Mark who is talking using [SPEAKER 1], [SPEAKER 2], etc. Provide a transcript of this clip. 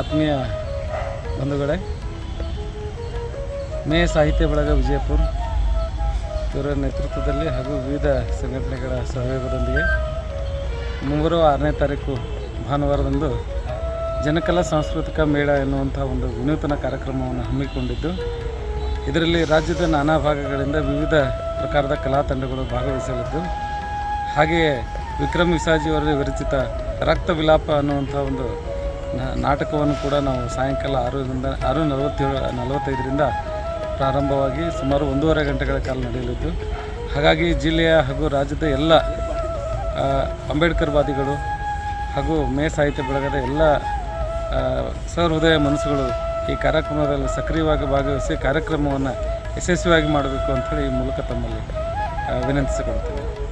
[SPEAKER 1] ಆತ್ಮೀಯ ಬಂಧುಗಳೇ, ಮೇ ಸಾಹಿತ್ಯ ಬಳಗ ವಿಜಯಪುರ ಇವರ ನೇತೃತ್ವದಲ್ಲಿ ಹಾಗೂ ವಿವಿಧ ಸಂಘಟನೆಗಳ ಸಹಯೋಗದೊಂದಿಗೆ ಮುಂಬರುವ ಆರನೇ ತಾರೀಕು ಭಾನುವಾರದಂದು ಜನಕಲಾ ಸಾಂಸ್ಕೃತಿಕ ಮೇಳ ಎನ್ನುವಂಥ ಒಂದು ವಿನೂತನ ಕಾರ್ಯಕ್ರಮವನ್ನು ಹಮ್ಮಿಕೊಂಡಿದ್ದು, ಇದರಲ್ಲಿ ರಾಜ್ಯದ ನಾನಾ ಭಾಗಗಳಿಂದ ವಿವಿಧ ಪ್ರಕಾರದ ಕಲಾ ತಂಡಗಳು ಭಾಗವಹಿಸಲಿದ್ದು, ಹಾಗೆಯೇ ವಿಕ್ರಮ್ ವಿಸಾಜಿಯವರ ವಿರಚಿತ ರಕ್ತ ವಿಲಾಪ ಅನ್ನುವಂಥ ಒಂದು ನಾಟಕವನ್ನು ಕೂಡ ನಾವು ಸಾಯಂಕಾಲ ಆರರಿಂದ ಆರು ನಲವತ್ತೇಳು ನಲವತ್ತೈದರಿಂದ ಪ್ರಾರಂಭವಾಗಿ ಸುಮಾರು ಒಂದೂವರೆ ಗಂಟೆಗಳ ಕಾಲ ನಡೆಯಲಿದ್ದು, ಹಾಗಾಗಿ ಜಿಲ್ಲೆಯ ಹಾಗೂ ರಾಜ್ಯದ ಎಲ್ಲ ಅಂಬೇಡ್ಕರ್ವಾದಿಗಳು ಹಾಗೂ ಮೇ ಸಾಹಿತ್ಯ ಬಳಗದ ಎಲ್ಲ ಸಹೃದಯ ಮನಸ್ಸುಗಳು ಈ ಕಾರ್ಯಕ್ರಮದಲ್ಲಿ ಸಕ್ರಿಯವಾಗಿ ಭಾಗವಹಿಸಿ ಕಾರ್ಯಕ್ರಮವನ್ನು ಯಶಸ್ವಿಯಾಗಿ ಮಾಡಬೇಕು ಅಂತೇಳಿ ಈ ಮೂಲಕ ತಮ್ಮಲ್ಲಿ ವಿನಂತಿಸಿಕೊಳ್ತೇವೆ